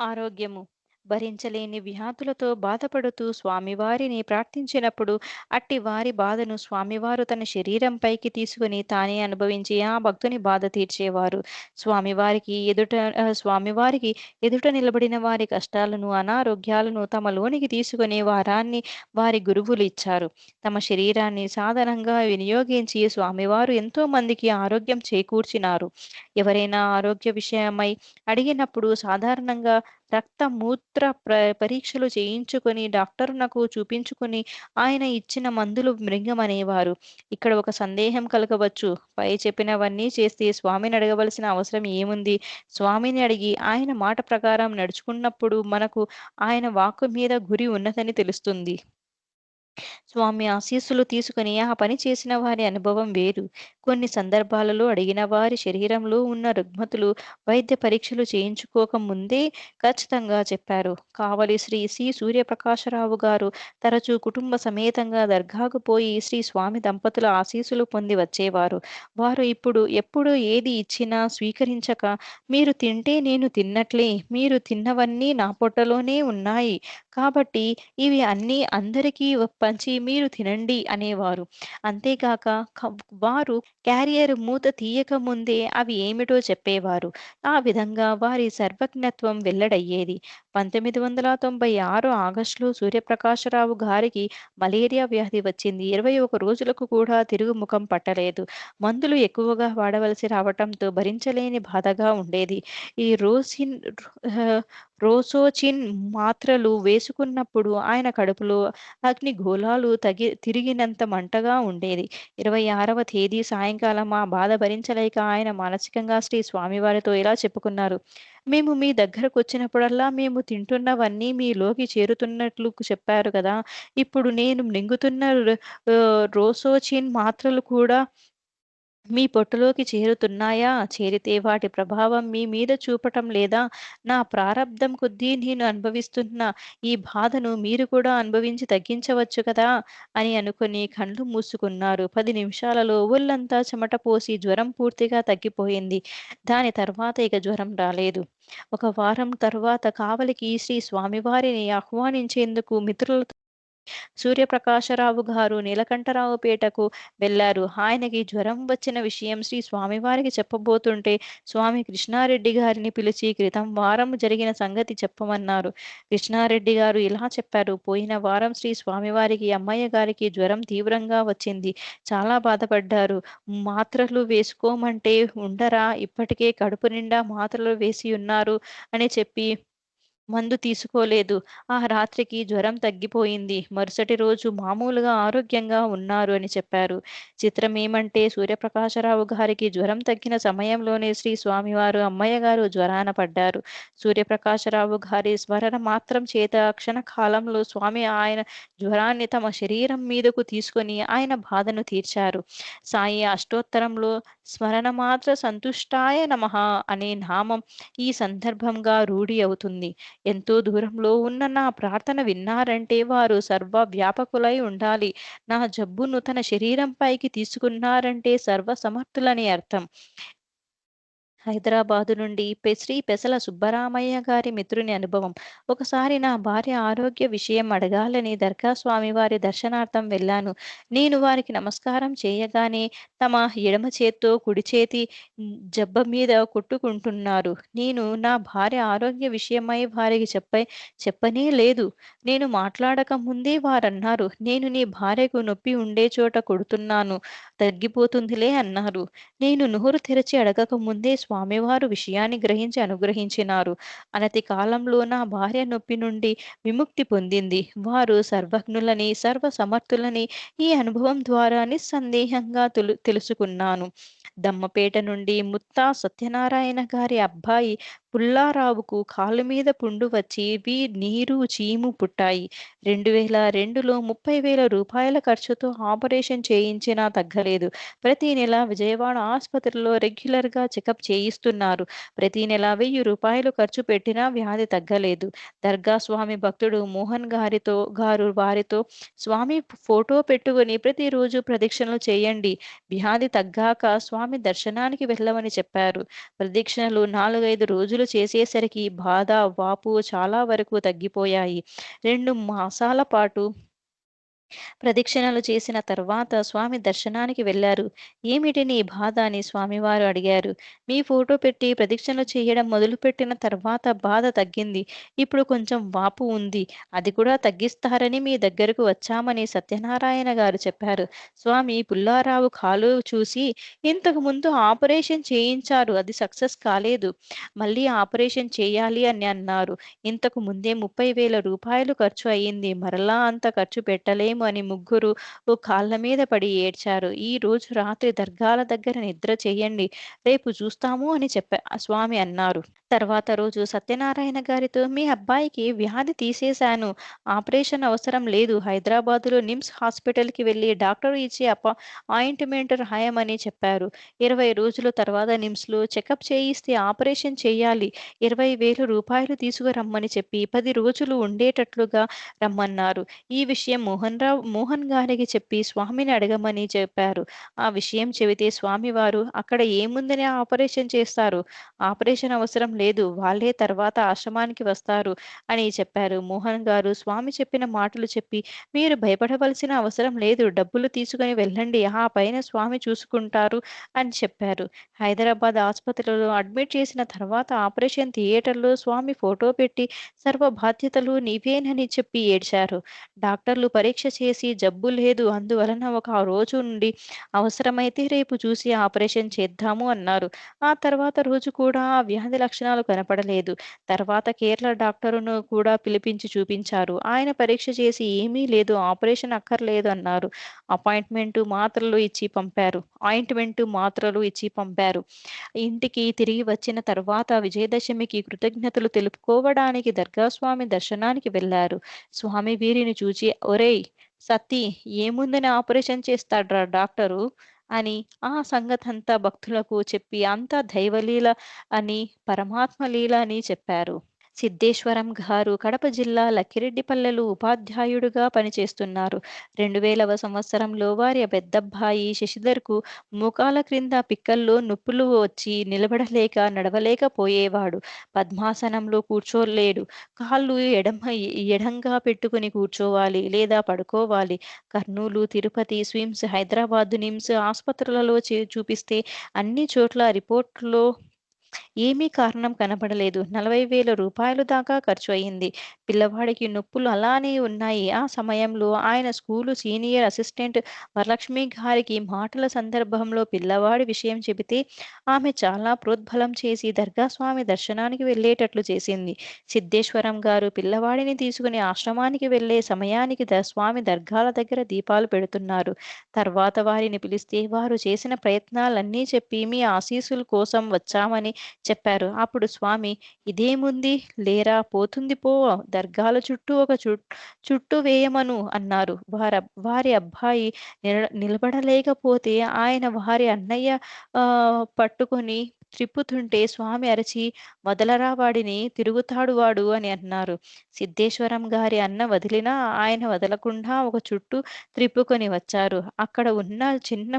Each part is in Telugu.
ఆరోగ్యము. భరించలేని వ్యాధులతో బాధపడుతూ స్వామివారిని ప్రార్థించినప్పుడు అట్టి వారి బాధను స్వామివారు తన శరీరంపైకి తీసుకుని తానే అనుభవించి ఆ భక్తుని బాధ తీర్చేవారు. స్వామివారికి ఎదుట స్వామివారికి ఎదుట నిలబడిన వారి కష్టాలను అనారోగ్యాలను తమలోనికి తీసుకునే వారాన్ని వారి గురువులు ఇచ్చారు. తమ శరీరాన్ని సాధనంగా వినియోగించి స్వామివారు ఎంతో మందికి ఆరోగ్యం చేకూర్చినారు. ఎవరైనా ఆరోగ్య విషయమై అడిగినప్పుడు సాధారణంగా రక్త మూత్ర ప్ర పరీక్షలు చేయించుకొని డాక్టరునకు చూపించుకుని ఆయన ఇచ్చిన మందులు మృంగమనేవారు ఇక్కడ ఒక సందేహం కలగవచ్చు. పై చెప్పినవన్నీ చేస్తే స్వామిని అడగవలసిన అవసరం ఏముంది? స్వామిని అడిగి ఆయన మాట ప్రకారం నడుచుకున్నప్పుడు మనకు ఆయన వాక్కు మీద గురి ఉన్నదని తెలుస్తుంది. స్వామి ఆశీస్సులు తీసుకుని ఆ పని చేసిన వారి అనుభవం వేరు. కొన్ని సందర్భాలలో అడిగిన వారి శరీరంలో ఉన్న రుగ్మతులు వైద్య పరీక్షలు చేయించుకోక ముందే ఖచ్చితంగా చెప్పారు. కావలి శ్రీ సి. సూర్యప్రకాశరావు గారు తరచూ కుటుంబ సమేతంగా దర్గాకు పోయి శ్రీ స్వామి దంపతుల ఆశీస్సులు పొంది వచ్చేవారు. వారు ఇప్పుడు ఎప్పుడు ఏది ఇచ్చినా స్వీకరించక మీరు తింటే నేను తిన్నట్లే మీరు తిన్నవన్నీ నా పొట్టలోనే ఉన్నాయి కాబట్టి ఇవి అన్నీ అందరికీ పంచి మీరు తినండి అనేవారు. అంతేగాక వారు క్యారియర్ మూత తీయక ముందే అవి ఏమిటో చెప్పేవారు. ఆ విధంగా వారి సర్వజ్ఞత్వం వెల్లడయ్యేది. పంతొమ్మిది వందల తొంభై ఆరు ఆగస్టులో సూర్యప్రకాశరావు గారికి మలేరియా వ్యాధి వచ్చింది. ఇరవై ఒక రోజులకు కూడా తిరుగుముఖం పట్టలేదు. మందులు ఎక్కువగా వాడవలసి రావటంతో భరించలేని బాధగా ఉండేది. ఈ రోసిన్ రోసోచిన్ మాత్రలు వేసుకున్నప్పుడు ఆయన కడుపులో అగ్ని గోళాలు తగి తిరిగినంత మంటగా ఉండేది. ఇరవై ఆరవ తేదీ సాయంకాలం ఆ బాధ భరించలేక ఆయన మానసికంగా శ్రీ స్వామివారితో ఇలా చెప్పుకున్నారు. మేము మీ దగ్గరకు వచ్చినప్పుడల్లా మేము తింటున్నవన్నీ మీలోకి చేరుతున్నట్లు చెప్పారు కదా! ఇప్పుడు నేను మింగుతున్న రోసోచిన్ మాత్రలు కూడా మీ పొట్టులోకి చేరుతున్నాయా? చేరితే వాటి ప్రభావం మీ మీద చూపటం లేదా? నా ప్రారంధం కొద్దీ నేను అనుభవిస్తున్న ఈ బాధను మీరు కూడా అనుభవించి తగ్గించవచ్చు కదా? అని అనుకుని కళ్ళు మూసుకున్నారు. పది నిమిషాలలో ఒళ్ళంతా చెమట పోసి జ్వరం పూర్తిగా తగ్గిపోయింది. దాని తర్వాత ఇక జ్వరం రాలేదు. ఒక వారం తర్వాత కావలికి శ్రీ స్వామివారిని ఆహ్వానించేందుకు మిత్రులతో సూర్యప్రకాశరావు గారు నీలకంఠరావుపేటకు వెళ్ళారు ఆయనకి జ్వరం వచ్చిన విషయం శ్రీ స్వామివారికి చెప్పబోతుంటే స్వామి కృష్ణారెడ్డి గారిని పిలిచి క్రితం వారం జరిగిన సంగతి చెప్పమన్నారు. కృష్ణారెడ్డి గారు ఇలా చెప్పారు. పోయిన వారం శ్రీ స్వామివారికి అమ్మయ్య గారికి జ్వరం తీవ్రంగా వచ్చింది. చాలా బాధపడ్డారు. మాత్రలు వేసుకోమంటే ఉండరా? ఇప్పటికే కడుపు నిండా మాత్రలు వేసి ఉన్నారు అని చెప్పి మందు తీసుకోలేదు. ఆ రాత్రికి జ్వరం తగ్గిపోయింది. మరుసటి రోజు మామూలుగా ఆరోగ్యంగా ఉన్నారు అని చెప్పారు. చిత్రం ఏమంటే సూర్యప్రకాశరావు గారికి జ్వరం తగ్గిన సమయంలోనే శ్రీ స్వామివారు అమ్మయ్య గారు జ్వరాన పడ్డారు. సూర్యప్రకాశరావు గారి స్మరణ మాత్రం చేత క్షణ కాలంలో స్వామి ఆయన జ్వరాన్ని తమ శరీరం మీదకు తీసుకొని ఆయన బాధను తీర్చారు. సాయి అష్టోత్తరంలో స్మరణ మాత్ర సంతుష్టాయ నమః అనే నామం ఈ సందర్భంగా రూఢి అవుతుంది. ఎంతో దూరంలో ఉన్న నా ప్రార్థన విన్నారంటే వారు సర్వ వ్యాపకులై ఉండాలి. నా జబ్బును తన శరీరంపైకి తీసుకున్నారంటే సర్వ సమర్థులని అర్థం. హైదరాబాదు నుండి శ్రీ పెసల సుబ్బరామయ్య గారి మిత్రుని అనుభవం. ఒకసారి నా భార్య ఆరోగ్య విషయం అడగాలని దర్గాస్వామి వారి దర్శనార్థం వెళ్ళాను. నేను వారికి నమస్కారం చేయగానే తమ ఎడమ చేత్తో కుడి చేతి జబ్బ మీద కొట్టుకుంటున్నారు. నేను నా భార్య ఆరోగ్య విషయమై వారికి చెప్ప చెప్పనే లేదు. నేను మాట్లాడక ముందే వారన్నారు. నేను నీ భార్యకు నొప్పి ఉండే చోట కొడుతున్నాను. తగ్గిపోతుందిలే అన్నారు. నేను నోరు తెరచి అడగక ముందే స్వామివారు విషయాన్ని గ్రహించి అనుగ్రహించినారు. అనతి కాలంలో నా భార్య నొప్పి నుండి విముక్తి పొందింది. వారు సర్వజ్ఞులని సర్వ సమర్థులని ఈ అనుభవం ద్వారా నిస్సందేహంగా తెలు తెలుసుకున్నాను. దమ్మపేట నుండి ముత్తా సత్యనారాయణ గారి అబ్బాయి పుల్లారావుకు కాళ్ళ మీద పుండు వచ్చి వి నీరు చీము పుట్టాయి. రెండు వేల రెండులో ముప్పై వేల రూపాయల ఖర్చుతో ఆపరేషన్ చేయించినా తగ్గలేదు. ప్రతి నెల విజయవాడ ఆసుపత్రిలో రెగ్యులర్గా చెకప్ చేయిస్తున్నారు. ప్రతి నెల వెయ్యి రూపాయలు ఖర్చు పెట్టినా వ్యాధి తగ్గలేదు. దర్గా స్వామి భక్తుడు మోహన్ గారితో గారు వారితో స్వామి ఫోటో పెట్టుకుని ప్రతిరోజు ప్రదక్షిణలు చేయండి. వ్యాధి తగ్గాక స్వామి దర్శనానికి వెళ్ళమని చెప్పారు. ప్రదక్షిణలు నాలుగైదు రోజులు రోజులు చేసేసరికి బాధ, వాపు చాలా వరకు తగ్గిపోయాయి. రెండు మాసాల పాటు ప్రదక్షిణలు చేసిన తర్వాత స్వామి దర్శనానికి వెళ్ళారు. "ఏమిటి నీ బాధ?" అని స్వామివారు అడిగారు. "మీ ఫోటో పెట్టి ప్రదక్షిణలు చేయడం మొదలుపెట్టిన తర్వాత బాధ తగ్గింది. ఇప్పుడు కొంచెం వాపు ఉంది. అది కూడా తగ్గిస్తారని మీ దగ్గరకు వచ్చామని" సత్యనారాయణ గారు చెప్పారు. స్వామి పుల్లారావు కాలు చూసి "ఇంతకు ముందు ఆపరేషన్ చేయించారు. అది సక్సెస్ కాలేదు. మళ్ళీ ఆపరేషన్ చేయాలి" అని అన్నారు. "ఇంతకు ముందే ముప్పై వేల రూపాయలు ఖర్చు అయింది. మరలా అంత ఖర్చు పెట్టలేము" అని ముగ్గురు కాళ్ళ మీద పడి ఏడ్చారు. "ఈ రోజు రాత్రి దర్గాల దగ్గర నిద్ర చేయండి రేపు చూస్తాము" అని చెప్పా స్వామి అన్నారు. తర్వాత రోజు సత్యనారాయణ గారితో "మీ అబ్బాయికి వ్యాధి తీసేశాను. ఆపరేషన్ అవసరం లేదు. హైదరాబాదులో నిమ్స్ హాస్పిటల్‌కి వెళ్ళి డాక్టర్ ఇచ్చే అపా ఆయింట్‌మెంట్ రాయమని చెప్పారు. 20 రోజుల తర్వాత నిమ్స్‌లో చెకప్ చేయిస్తే ఆపరేషన్ చేయాలి. ఇరవై వేలు రూపాయలు తీసుకురమ్మని చెప్పి పది రోజులు ఉండేటట్లుగా రమ్మన్నారు. ఈ విషయం మోహన్‌రావు మోహన్ గారికి చెప్పి స్వామిని అడగమని చెప్పారు. ఆ విషయం చెబితే స్వామివారు "అక్కడ ఏముందని ఆపరేషన్ చేస్తారు. ఆపరేషన్ అవసరం లేదు. వాళ్ళే తర్వాత ఆశ్రమానికి వస్తారు" అని చెప్పారు. మోహన్ గారు స్వామి చెప్పిన మాటలు చెప్పి "మీరు భయపడవలసిన అవసరం లేదు. డబ్బులు తీసుకొని వెళ్ళండి. ఆ పైన స్వామి చూసుకుంటారు" అని చెప్పారు. హైదరాబాద్ ఆసుపత్రిలో అడ్మిట్ చేసిన తర్వాత ఆపరేషన్ థియేటర్‌లో స్వామి ఫోటో పెట్టి "సర్వ బాధ్యతలు నీవేనని" చెప్పి ఏడ్చారు. డాక్టర్లు పరీక్ష చేసి జబ్బు లేదు. అందువలన ఒక రోజు ఉండి అవసరమైతే రేపు చూసి ఆపరేషన్ చేద్దాము అన్నారు. ఆ తర్వాత రోజు కూడా ఆ వ్యాధి లక్షణాలు కనపడలేదు. తర్వాత కేరళ డాక్టరును కూడా పిలిపించి చూపించారు. ఆయన పరీక్ష చేసి "ఏమీ లేదు. ఆపరేషన్ అక్కర్లేదు" అన్నారు. అపాయింట్మెంట్ మాత్రలు ఇచ్చి పంపారు. ఆయింట్మెంట్ మాత్రలు ఇచ్చి పంపారు. ఇంటికి తిరిగి వచ్చిన తర్వాత విజయదశమికి కృతజ్ఞతలు తెలుపుకోవడానికి దర్గాస్వామి దర్శనానికి వెళ్ళారు. స్వామి వీరిని చూచి "ఒరేయ్ సతీ ఏముందని ఆపరేషన్ చేస్తాడ్రా డాక్టరు" అని ఆ సంగతంతా భక్తులకు చెప్పి "అంతా దైవలీల అని, పరమాత్మ లీల" అని చెప్పారు. సిద్ధేశ్వరం గారు కడప జిల్లా లక్కిరెడ్డిపల్లెలు ఉపాధ్యాయుడుగా పనిచేస్తున్నారు. 2000వ సంవత్సరంలో వారి పెద్దబ్బాయి శశిధర్‌కు ముఖాల క్రింద పిక్కల్లో నొప్పులు వచ్చి నిలబడలేక, నడవలేకపోయేవాడు. పద్మాసనంలో కూర్చోలేడు. కాళ్ళు ఎడమ ఎడంగా పెట్టుకుని కూర్చోవాలి లేదా పడుకోవాలి. కర్నూలు, తిరుపతి, స్విమ్స్, హైదరాబాద్ నిమ్స్ ఆసుపత్రులలో చే చూపిస్తే అన్ని చోట్ల రిపోర్ట్‌లో ఏమీ కారణం కనబడలేదు నలభై వేల రూపాయలు దాకా ఖర్చు అయింది. పిల్లవాడికి నొప్పులు అలానే ఉన్నాయి. ఆ సమయంలో ఆయన స్కూలు సీనియర్ అసిస్టెంట్ వరలక్ష్మి గారికి మాటల సందర్భంలో పిల్లవాడి విషయం చెబితే ఆమె చాలా ప్రోద్బలం చేసి దర్గా స్వామి దర్శనానికి వెళ్ళేటట్లు చేసింది. సిద్ధేశ్వరం గారు పిల్లవాడిని తీసుకుని ఆశ్రమానికి వెళ్ళే సమయానికి ద స్వామి దర్గాల దగ్గర దీపాలు పెడుతున్నారు. తర్వాత వారిని పిలిస్తే వారు చేసిన ప్రయత్నాలన్నీ చెప్పి "మీ ఆశీస్సుల కోసం వచ్చామని" చెప్పారు. అప్పుడు స్వామి "ఇదేముంది లేరా పోతుంది పో దర్గాల చుట్టూ ఒక చు చుట్టు వేయమను" అన్నారు. వార వారి అబ్బాయి నిల నిలబడలేకపోతే ఆయన వారి అన్నయ్య పట్టుకొని త్రిప్పుతుంటే స్వామి అరచి "వదలరా వాడిని తిరుగుతాడు వాడు" అని అన్నారు. సిద్ధేశ్వరం గారి అన్న వదిలినా ఆయన వదలకుండా ఒక చుట్టూ త్రిప్పుకొని వచ్చారు. అక్కడ ఉన్న చిన్న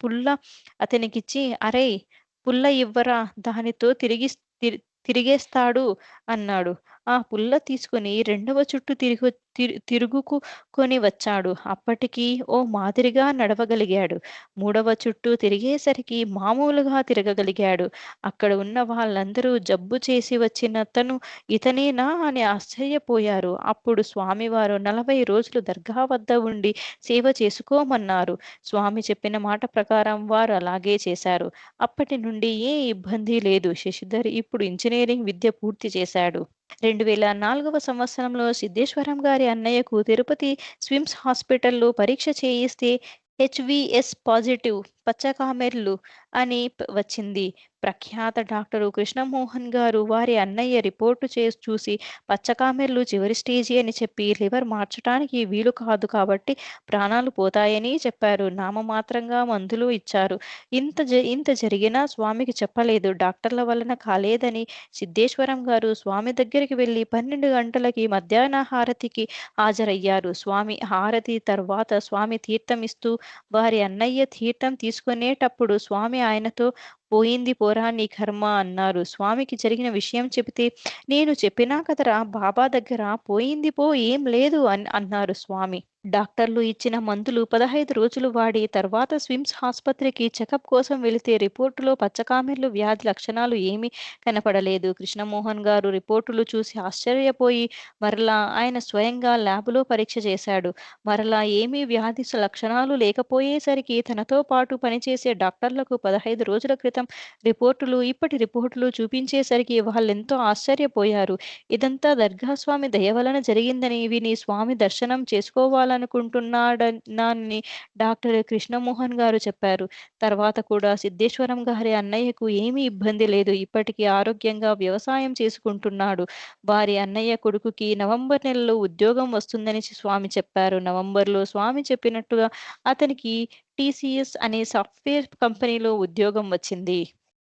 పుల్ల అతనికిచ్చి "అరేయ్ పుల్ల ఇవ్వరా దానితో తిరిగి తిరి తిరిగేస్తాడు" అన్నాడు. ఆ పుల్ల తీసుకొని రెండవ చుట్టు తిరుగు తిరుగుకుని వచ్చాడు. అప్పటికి ఓ మాదిరిగా నడవగలిగాడు. మూడవ చుట్టూ తిరిగేసరికి మామూలుగా తిరగగలిగాడు. అక్కడ ఉన్న వాళ్ళందరూ జబ్బు చేసి వచ్చినతను ఇతనేనా అని ఆశ్చర్యపోయారు. అప్పుడు స్వామివారు 40 రోజులు దర్గా వద్ద ఉండి సేవ చేసుకోమన్నారు. స్వామి చెప్పిన మాట ప్రకారం వారు అలాగే చేశారు. అప్పటి నుండి ఏ ఇబ్బంది లేదు. శశిధర్ ఇప్పుడు ఇంజనీరింగ్ విద్య పూర్తి చేశాడు. 2004వ సంవత్సరంలో సిద్ధేశ్వరం గారి అన్నయ్యకు తిరుపతి స్విమ్స్ హాస్పిటల్‌లో పరీక్ష చేయిస్తే హెచ్విఎస్ పాజిటివ్. పచ్చకామెర్లు అని వచ్చింది. ప్రఖ్యాత డాక్టరు కృష్ణమోహన్ గారు వారి అన్నయ్య రిపోర్టు చేసి చూసి పచ్చకామెర్లు చివరి స్టేజి అని చెప్పి లివర్ మార్చటానికి వీలు కాదు కాబట్టి ప్రాణాలు పోతాయని చెప్పారు. నామమాత్రంగా మందులు ఇచ్చారు. ఇంత జ ఇంత జరిగినా స్వామికి చెప్పలేదు. డాక్టర్ల వలన కాలేదని సిద్ధేశ్వరం గారు స్వామి దగ్గరికి వెళ్ళి పన్నెండు గంటలకి మధ్యాహ్న హారతికి హాజరయ్యారు. స్వామి హారతి తర్వాత స్వామి తీర్థం ఇస్తూ వారి అన్నయ్య తీర్థం తీసుకునేటప్పుడు స్వామి ఆయనతో పోయింది పోరా నీ కర్మ అన్నారు. స్వామికి జరిగిన విషయం చెబితే, నేను చెప్పినా కదరా బాబా దగ్గర పోయింది పో ఏం లేదు అన్ అన్నారు స్వామి. డాక్టర్లు ఇచ్చిన మందులు 15 రోజులు వాడి తర్వాత స్విమ్స్ ఆసుపత్రికి చెకప్ కోసం వెళితే రిపోర్టులో పచ్చకామెర్లు వ్యాధి లక్షణాలు ఏమీ కనపడలేదు. కృష్ణమోహన్ గారు రిపోర్టులు చూసి ఆశ్చర్యపోయి మరలా ఆయన స్వయంగా ల్యాబ్లో పరీక్ష చేశాడు. మరలా ఏమీ వ్యాధి లక్షణాలు లేకపోయేసరికి తనతో పాటు పనిచేసే డాక్టర్లకు 15 రోజుల క్రితం రిపోర్టులు, ఇప్పటి రిపోర్టులు చూపించేసరికి వాళ్ళెంతో ఆశ్చర్యపోయారు. ఇదంతా దర్గా స్వామి దయ వలన జరిగిందని విని స్వామి దర్శనం చేసుకోవాలనుకుంటున్నాడని డాక్టర్ కృష్ణమోహన్ గారు చెప్పారు. తర్వాత కూడా సిద్ధేశ్వరం గారి అన్నయ్యకు ఏమీ ఇబ్బంది లేదు. ఇప్పటికీ ఆరోగ్యంగా వ్యవసాయం చేసుకుంటున్నాడు. వారి అన్నయ్య కొడుకుకి నవంబర్ నెలలో ఉద్యోగం వస్తుందని స్వామి చెప్పారు. నవంబర్‌లో స్వామి చెప్పినట్టుగా అతనికి టీసీఎస్ అనే సాఫ్ట్‌వేర్ కంపెనీలో ఉద్యోగం వచ్చింది.